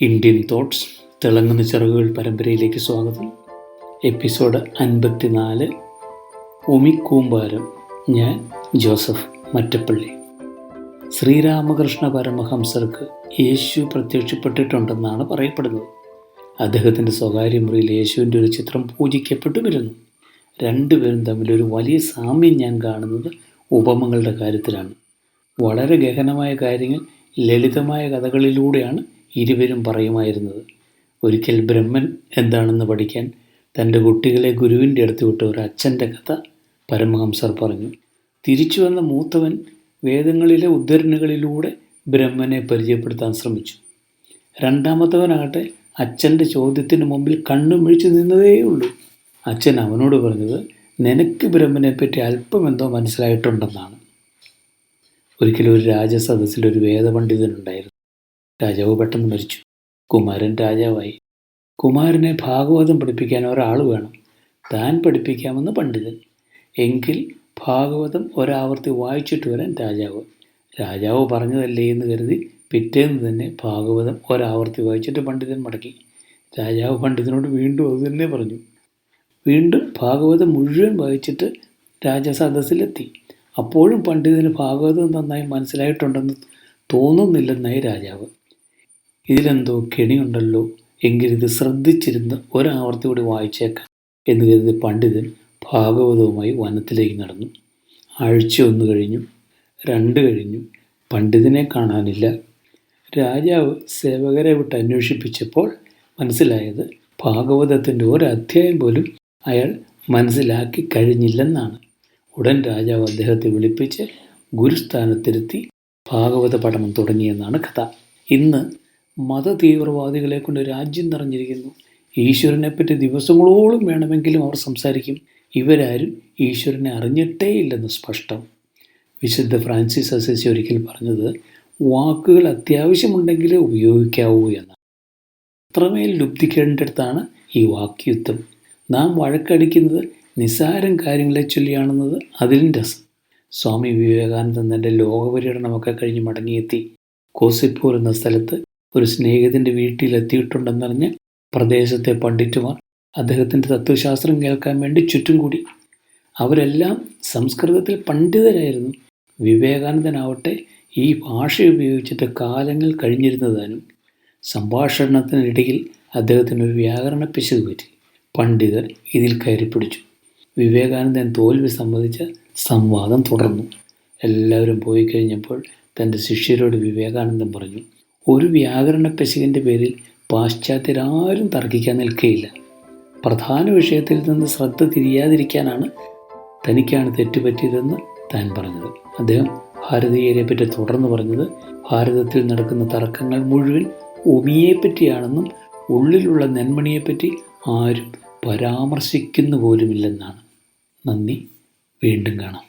Indian thoughts തിളങ്ങുന്ന ചിറകുകൾ പരമ്പരയിലേക്ക് സ്വാഗതം. എപ്പിസോഡ് അൻപത്തിനാല് ഉമിക്കൂമ്പാരം ഞാൻ ജോസഫ് മറ്റപ്പള്ളി. ശ്രീരാമകൃഷ്ണ പരമഹംസർക്ക് യേശു പ്രത്യക്ഷപ്പെട്ടിട്ടുണ്ടെന്നാണ് പറയപ്പെടുന്നത്. അദ്ദേഹത്തിന്റെ സ്വകാര്യ മുറിയിൽ യേശുവിന്റെ ഒരു ചിത്രം പൂജിക്കപ്പെട്ടു വരുന്നു രണ്ടുപേരും തമ്മിൽ ഒരു വലിയ സാമ്യം ഞാൻ കാണുന്നത് ഉപമങ്ങളുടെ കാര്യത്തിലാണ്. വളരെ ഗഹനമായ കാര്യങ്ങൾ ലളിതമായ കഥകളിലൂടെയാണ് ഇരുവരും പറയുമായിരുന്നത് ഒരിക്കൽ ബ്രഹ്മൻ എന്താണെന്ന് പഠിക്കാൻ തന്റെ കുട്ടികളെ ഗുരുവിന്റെ അടുത്ത് വിട്ട ഒരു അച്ഛന്റെ കഥ പരമഹംസർ പറഞ്ഞു. തിരിച്ചു വന്ന മൂത്തവൻ വേദങ്ങളിലെ ഉദ്ധരണികളിലൂടെ ബ്രഹ്മനെ പരിചയപ്പെടുത്താൻ ശ്രമിച്ചു. രണ്ടാമത്തവനാകട്ടെ അച്ഛന്റെ ചോദ്യത്തിന് മുമ്പിൽ കണ്ണും മിഴിച്ചു നിന്നതേയുള്ളൂ. അച്ഛൻ അവനോട് പറഞ്ഞത് നിനക്ക് ബ്രഹ്മനെപ്പറ്റി അല്പം എന്തോ മനസ്സിലായിട്ടുണ്ടെന്നാണ്. ഒരിക്കലും ഒരു രാജസദസ്സിൽ ഒരു വേദപണ്ഡിതനുണ്ടായിരുന്നു. രാജാവ് പെട്ടെന്ന് മരിച്ചു. കുമാരൻ രാജാവായി. കുമാരനെ ഭാഗവതം പഠിപ്പിക്കാൻ ഒരാൾ വേണം. താൻ പഠിപ്പിക്കാമെന്ന് പണ്ഡിതൻ. എങ്കിൽ ഭാഗവതം ഒരാവർത്തി വായിച്ചിട്ട് വരാൻ രാജാവ്. രാജാവ് പറഞ്ഞതല്ലേ എന്ന് കരുതി പിറ്റേന്ന് തന്നെ ഭാഗവതം ഒരാവർത്തി വായിച്ചിട്ട് പണ്ഡിതൻ മടക്കി രാജാവ് പണ്ഡിതനോട് വീണ്ടും അത് തന്നെ പറഞ്ഞു. വീണ്ടും ഭാഗവതം മുഴുവൻ വായിച്ചിട്ട് രാജസദസ്സിലെത്തി. അപ്പോഴും പണ്ഡിതന് ഭാഗവതം നന്നായി മനസ്സിലായിട്ടുണ്ടെന്ന് തോന്നുന്നില്ലെന്നായി രാജാവ്. ഇതിലെന്തോ കെണിയുണ്ടല്ലോ എങ്കിലിത് ശ്രദ്ധിച്ചിരുന്ന് ഒരാവർത്തി കൂടി വായിച്ചേക്കാം എന്ന് കരുതി പണ്ഡിതൻ ഭാഗവതവുമായി വനത്തിലേക്ക് നടന്നു. ആഴ്ച ഒന്ന് കഴിഞ്ഞു. രണ്ട് കഴിഞ്ഞു. പണ്ഡിതനെ കാണാനില്ല. രാജാവ് സേവകരെ വിട്ട് അന്വേഷിപ്പിച്ചപ്പോൾ മനസ്സിലായത് ഭാഗവതത്തിന്റെ ഒരധ്യായം പോലും അയാൾ മനസ്സിലാക്കി കഴിഞ്ഞില്ലെന്നാണ്. ഉടൻ രാജാവ് അദ്ദേഹത്തെ വിളിപ്പിച്ച് ഗുരുസ്ഥാനത്തിരുത്തി ഭാഗവത പഠനം തുടങ്ങിയെന്നാണ് കഥ. ഇന്ന് മതതീവ്രവാദികളെ കൊണ്ട് രാജ്യം നിറഞ്ഞിരിക്കുന്നു. ഈശ്വരനെപ്പറ്റി ദിവസങ്ങളോളം വേണമെങ്കിലും അവർ സംസാരിക്കും. ഇവരാരും ഈശ്വരനെ അറിഞ്ഞിട്ടേ ഇല്ലെന്ന് സ്പഷ്ടം. വിശുദ്ധ ഫ്രാൻസിസ് അസസി ഒരിക്കൽ പറഞ്ഞത് വാക്കുകൾ അത്യാവശ്യമുണ്ടെങ്കിലേ ഉപയോഗിക്കാവൂ എന്നാണ്. അത്രമേൽ ലുബ്ധിക്കേണ്ടടുത്താണ് ഈ വാക്യുദ്ധം നാം വഴക്കടിക്കുന്നത് നിസ്സാരം കാര്യങ്ങളെ ചൊല്ലിയാണെന്നത് അതിലും രസം. സ്വാമി വിവേകാനന്ദൻ തന്റെ ലോകപര്യടനമൊക്കെ കഴിഞ്ഞ് മടങ്ങിയെത്തി. കോസിപ്പൂർ എന്ന സ്ഥലത്ത് ഒരു സ്നേഹിതന്റെ വീട്ടിലെത്തിയിട്ടുണ്ടെന്നറിഞ്ഞ് പ്രദേശത്തെ പണ്ഡിറ്റുമാർ അദ്ദേഹത്തിന്റെ തത്വശാസ്ത്രം കേൾക്കാൻ വേണ്ടി ചുറ്റും കൂടി. അവരെല്ലാം സംസ്കൃതത്തിൽ പണ്ഡിതരായിരുന്നു. വിവേകാനന്ദനാവട്ടെ ഈ ഭാഷ ഉപയോഗിച്ചിട്ട് കാലങ്ങൾ കഴിഞ്ഞിരുന്നതാനും സംഭാഷണത്തിനിടയിൽ അദ്ദേഹത്തിന് ഒരു വ്യാകരണ പിശക് പറ്റി. പണ്ഡിതർ ഇതിൽ കയറി പിടിച്ചു. വിവേകാനന്ദൻ തോൽവി സംബന്ധിച്ച സംവാദം തുടർന്നു. എല്ലാവരും പോയി കഴിഞ്ഞപ്പോൾ തന്റെ ശിഷ്യരോട് വിവേകാനന്ദൻ പറഞ്ഞു ഒരു വ്യാകരണ പിശകിന്റെ പേരിൽ പാശ്ചാത്യരാരും തർക്കിക്കാൻ നിൽക്കുകയില്ല പ്രധാന വിഷയത്തിൽ നിന്ന് ശ്രദ്ധ തിരിയാതിരിക്കാനാണ് തനിക്കാണ് തെറ്റുപറ്റിയതെന്ന് താൻ പറഞ്ഞത്. അദ്ദേഹം ഭാരതീയരെ പറ്റി തുടർന്ന് പറഞ്ഞത് ഭാരതത്തിൽ നടക്കുന്ന തർക്കങ്ങൾ മുഴുവൻ ഉമിയെപ്പറ്റിയാണെന്നും ഉള്ളിലുള്ള നെന്മണിയെപ്പറ്റി ആരും പരാമർശിക്കുന്നു പോലുമില്ലെന്നാണ് നന്ദി വീണ്ടും കാണാം.